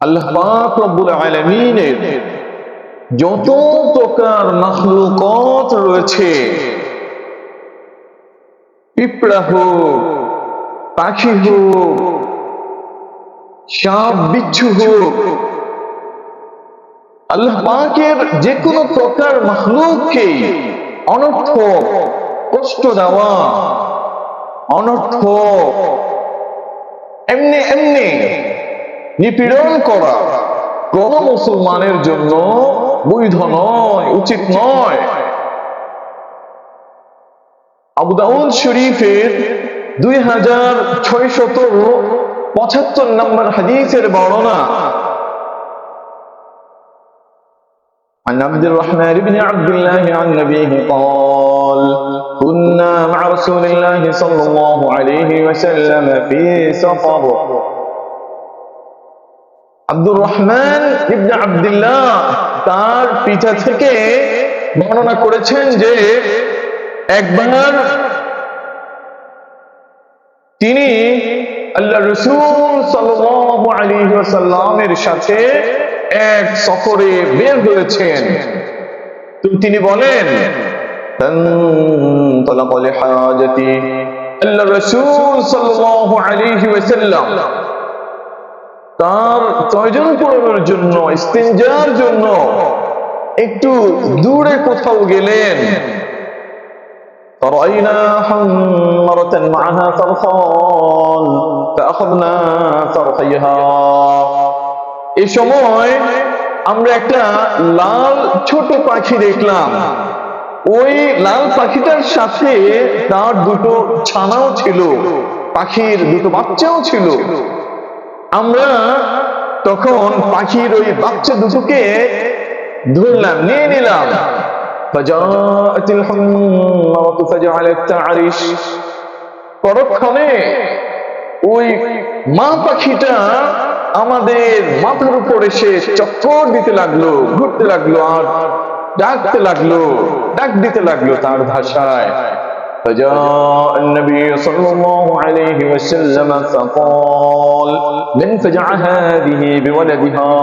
আল্লাহ পাক রব্বুল আলামিনের যত প্রকার মাখলুকত রয়েছে, পিঁপড়া হোক, পাখি হোক, সাপ, বিচ্ছু হোক, আল্লাহ পাকের যে কোনো প্রকার মাখলুককে অনর্থ কষ্ট দেওয়া, অনর্থ, এমনি এমনি নিপীড়ন করা কোন মুসলমানের জন্য বৈধ নয় উচিত নয় আবু দাউদ শরীফের দুই হাজার ছয়শত পঁচাত্তর নম্বর হাদিসের বর্ণনা عن عبد الرحمن بن عبد الله عن نبيه قال كنا مع رسول الله صلى الله عليه وسلم في سفر আব্দুর রহমান ইবনে আব্দুল্লাহ তার পিতা থেকে বর্ণনা করেছেন যে একবার তিনি আল্লাহ রসুল সাল্লাহ আলী সাথে এক সফরে বের হয়েছেন। তো তিনি বলেন আল্লাহ রসুল সাল্লাহ আলী ওয়াসাল্লাম তার প্রয়োজন পূরণের জন্য, ইস্তিনজার জন্য একটু দূরে কোথাও গেলেন। এ সময় আমরা একটা লাল ছোট পাখি দেখলাম। ওই লাল পাখিটার সাথে তার দুটো ছানাও ছিল, পাখির দুটো বাচ্চাও ছিল। আমরা তখন পাখির ওই বাচ্চা দুটোকে ধরলাম, নিয়ে নিলাম। পরক্ষণে ওই মা পাখিটা আমাদের মাথার উপর এসে চক্কর দিতে লাগল, ঘুরতে লাগল আর ডাকতে লাগল, ডাক দিতে লাগল তার ভাষায়। فجاء النبي صلى الله عليه وسلم فقال من فجع هذه بولدها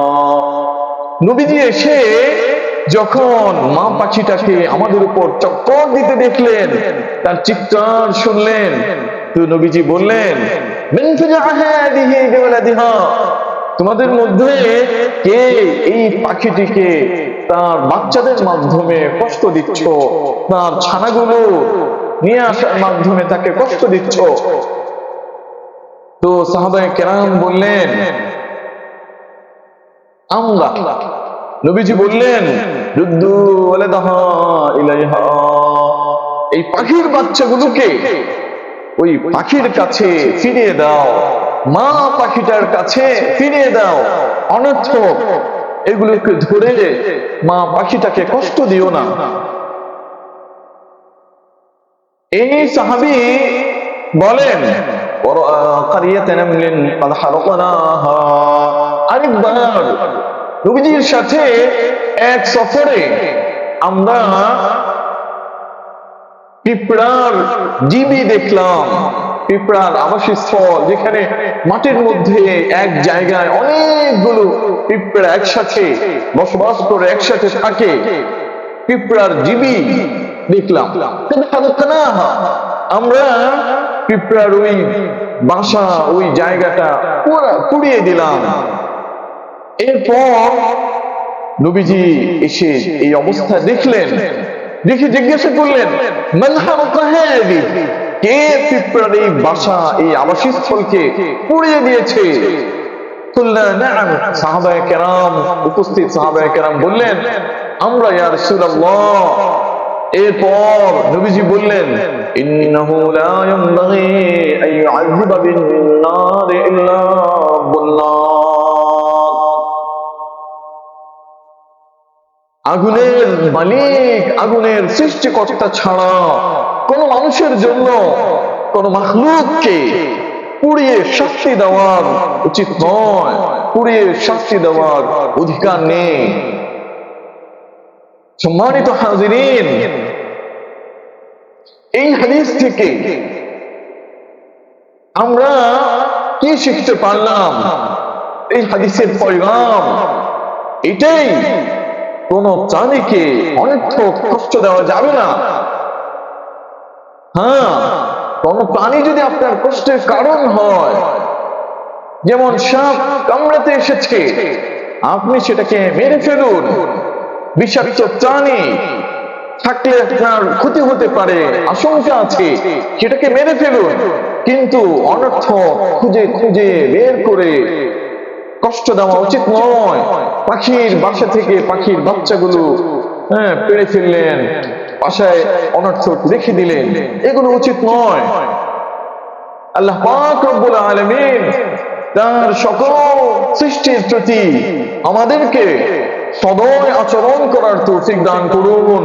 নবীজি এসে যখন মা পাখিটাকে আমাদের উপর চক্কর দিতে দেখলেন তার চিৎকার শুনলেন তো নবীজি বললেন من فجع هذه بولدها তোমাদের মধ্যে কে এই পাখিটিকে তার বাচ্চাদের মাধ্যমে কষ্ট দিচ্ছ তার ছানাগুলো নিয়ে আসার মাধ্যমে তাকে কষ্ট দিচ্ছ। তো সাহাবায়ে কেরাম বললেন আমরা নবীজি বললেন এই পাখির বাচ্চাগুলোকে ওই পাখির কাছে ফিরিয়ে দাও, মা পাখিটার কাছে ফিরিয়ে দাও, অনর্থক এগুলোকে ধরে মা পাখিটাকে কষ্ট দিও না। এই সাহাবি বলেন সাথে এক সফরে আমরা পিঁপড়ার জিবি দেখলাম, পিঁপড়ার আবাসস্থল, যেখানে মাটির মধ্যে এক জায়গায় অনেকগুলো পিঁপড়া একসাথে বসবাস করে, একসাথে থাকে। পিঁপড়ার জিবি দেখলাম। কিন্তু আমরা পিঁপড়ার ওই বাসা ওই জায়গাটা পুড়িয়ে দিলাম। এরপর নবীজি এসে এই অবস্থা দেখলেন। দেখে জিজ্ঞাসা করলেন কে পিঁপড়ার এই বাসা, এই আবাসস্থলকে পুড়িয়ে দিয়েছে? সাহাবায় কেরাম, উপস্থিত সাহাবায় কেরাম বললেন, আমরা ইয়া রাসূলুল্লাহ এরপর নবীজি বললেন, ইন্নাহু লা ইয়ানবাগি আন বিন নার ইল্লা আগুনের মালিক, আগুনের সৃষ্টিকর্তা ছাড়া কোন মানুষের জন্য কোন মাখলুককে পুড়িয়ে শাস্তি দেওয়ার উচিত নয়। পুড়িয়ে শাস্তি দেওয়ার অধিকার নেই। সম্মানিত হাজিরিন, এই হাদিস থেকে আমরা কি শিখতে পারলাম? এই হাদিসের পয়গাম, এটাই কোন প্রাণীকে অনর্থ কষ্ট দেওয়া যাবে না। হ্যাঁ কোন প্রাণী যদি আপনার কষ্টের কারণ হয়, যেমন সাপ কামড়াতে এসেছে, আপনি সেটাকে মেরে ফেলুন। বিষাক্ত প্রাণী থাকলে আপনার ক্ষতি হতে পারে, আশঙ্কা আছে, সেটাকে মেরে ফেলুন। কিন্তু অনর্থ খুঁজে খুঁজে বের করে কষ্ট দেওয়া উচিত নয়। পাখির বাসা থেকে পাখির বাচ্চাগুলো হ্যাঁ পেড়ে ফেললেন, বাসায় অনর্থ রেখে দিলেন। এগুলো উচিত নয়। আল্লাহ পাক রব্বুল আলামিন তার সকল সৃষ্টির প্রতি আমাদেরকে সদয় আচরণ করার তৌফিক দান করুন।